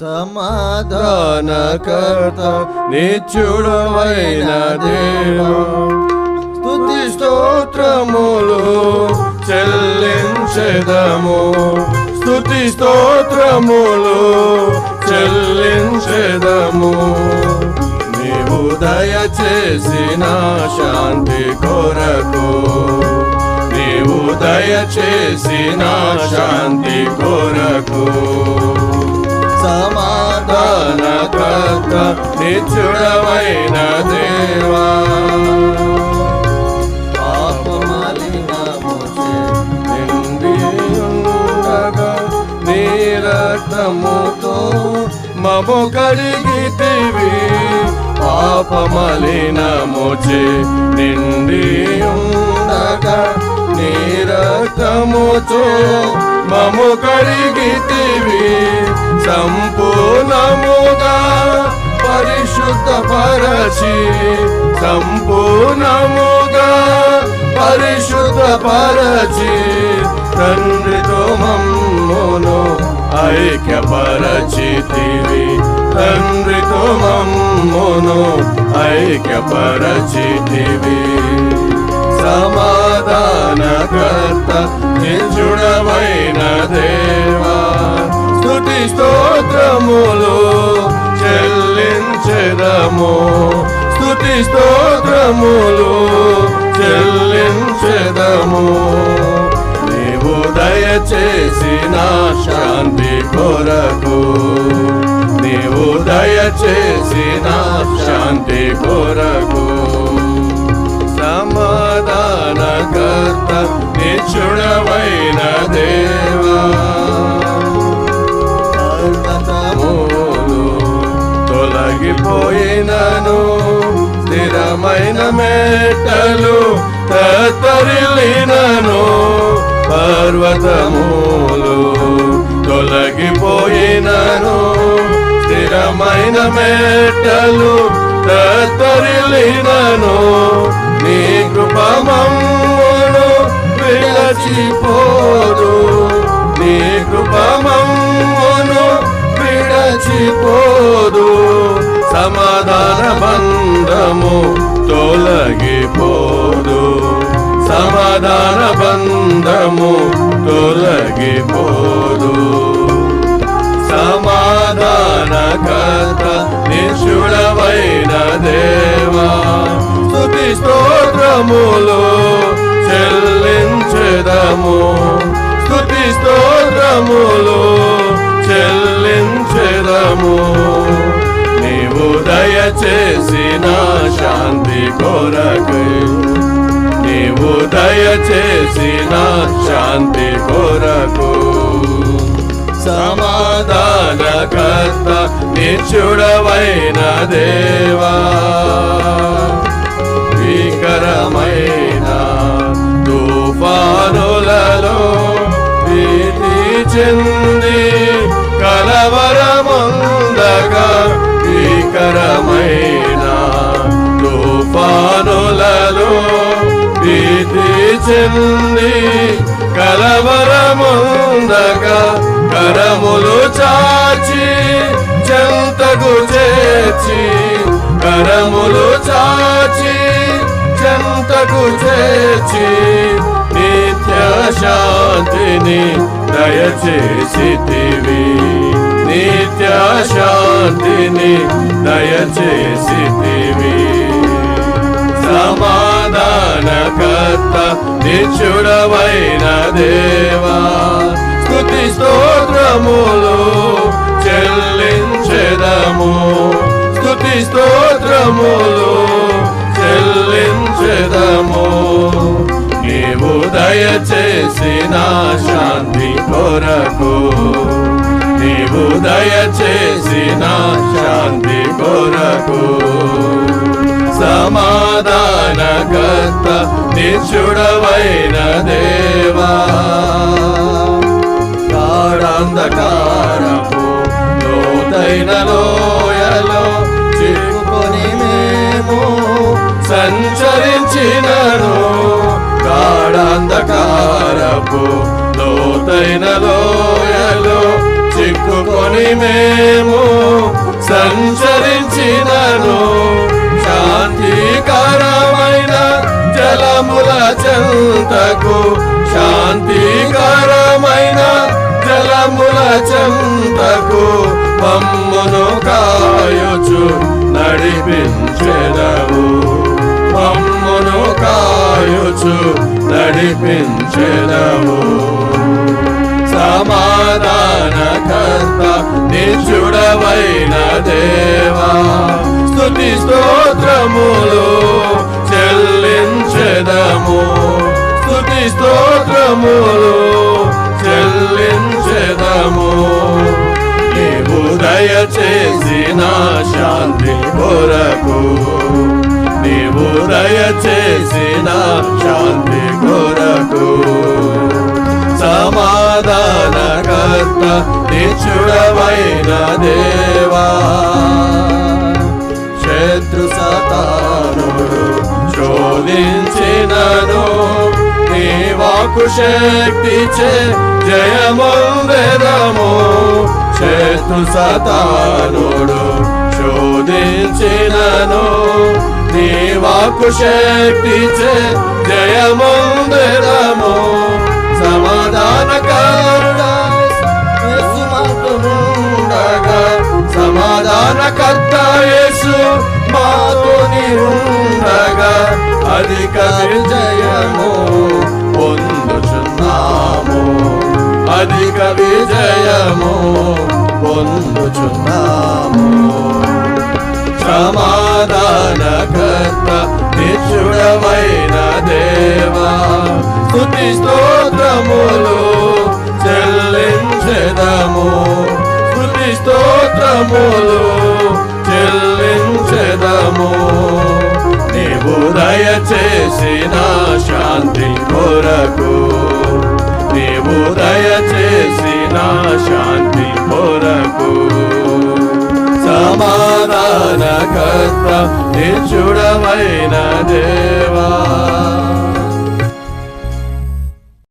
సమాధానకర్త నిత్యుడవైన దేవా. స్తుతి స్తోత్రములు చెల్లించెదము. స్తుతి స్తోత్రములు చెల్లించెదము. నీవు దయచేసిన శాంతి కొరకు. నీవు దయచేసిన శాంతి కొరకు. సమాధానకర్త నిత్యుడవైన దేవా. పాపమలినముచే నిండి ఉండగా నీ రక్తముతో మము కడిగితివి. పాపమలినముచే నిండి ఉండగా నీ రక్తముతో మము కడిగితివి. సంపూర్ణముగా పరిశుద్ధ పరచి సంపూర్ణముగా పరిశుద్ధ పరచి తండ్రితో మమ్మును ఐక్యపరచితివి. తండ్రితో మమ్మును ఐక్యపరచితివి. సమా దానకర్త నిజుడమైన దేవా. స్థుతి స్తోత్రములు చెల్లించెదము. స్థుతి స్తోత్రములు చెల్లించెదము. నీవు దయచేసిన శాంతి కొరకు. నీవు దయచేసిన శాంతి కొరకు. కర్త నిచ్చుడవైన దేవా. పర్వతములు తొలగిపోయినను స్థిరమైన మేటలు తరిలినను పర్వతములు తొలగిపోయినను స్థిరమైన మేటలు తరిలినను విడచిపోదు. నీ కృపమమ్మును విడచిపోదు. సమాధాన బంధము తొలగిపోదు. సమాధాన బంధము తొలగిపోదు. సమాధానకర్త నిశుడమైన దేవా స్తుతి చెల్ల చెదము స్థుతి స్తోత్రములు చెల్లించెదము. నీవు దయచేసిన శాంతి కొరకు. నీవు దయచేసిన శాంతి కొరకు. సమాధానకర్త నిచ్చుడవైన దేవా. భీకరమైన చెంది కలవరముందగా భీకరమైన తుఫానులలో భీతి చెంది కలవరముందగా కరములు చాచి చెంతకు చేర్చి కరములు చాచి చెంతకు చేర్చి శాంతిని దయచేసితివి నిత్య శాంతిని దయచేసితివి సమాధానకర్త నిచ్చుడవైన దేవా. స్థుతి స్తోత్రములు చెల్లించెదము. స్థుతి స్తోత్రములు శాంతి కొరకు. నీవు దయచేసిన శాంతి కొరకు. సమాధానకర్త నిచ్చుడవైన దేవా. గాఢాంధకారపు లోతైన లోయలో చిరుకొని మేము సంచరించిన గాఢాంధకారపు లోతైన లోయలో చిక్కుకొని మేము సంచరించినను. శాంతికరమైన జలముల చెంతకు శాంతికరమైన జలముల చెంతకు మమ్మును కాయుచు నడిపించెదవు మమ్మును కాయుచు నడిపించెదవు సమాధానకర్త నిచుడవైన దేవా స్తుతి స్తోత్రములు చెల్లించెదము. స్తుతి స్తోత్రములు చెల్లించెదము. నీవు దయచేసిన శాంతి కొరకు. నీవు దయచేసిన శాంతి కొరకు. సమాధానకర్త నిచ్చుడమైన దేవా. శత్రు సతానుడు శోధించినను. నీ వాకు శక్తి చే శత్రు సతానుడు శోధించినను. నీ వాకు శక్తి చే జయముందెదము సమాధానకరుడగా సమాధానకర్త యేసు మాతోని ఉండగా అధికారి జయము పొందుచున్నాము అధిక విజయము పొందుచున్నాము క్షమా దానకర్త నిచుడవైన దేవా. స్థుతి స్తోత్రములు చెల్లించెదము. స్థుతి స్తోత్రములు చెల్లించెదము. నీవు దయచేసిన శాంతి కొరకు. నీవు దయచేసిన శాంతి కొరకు. సమాధానకర్త నిర్జుడమైన దేవా.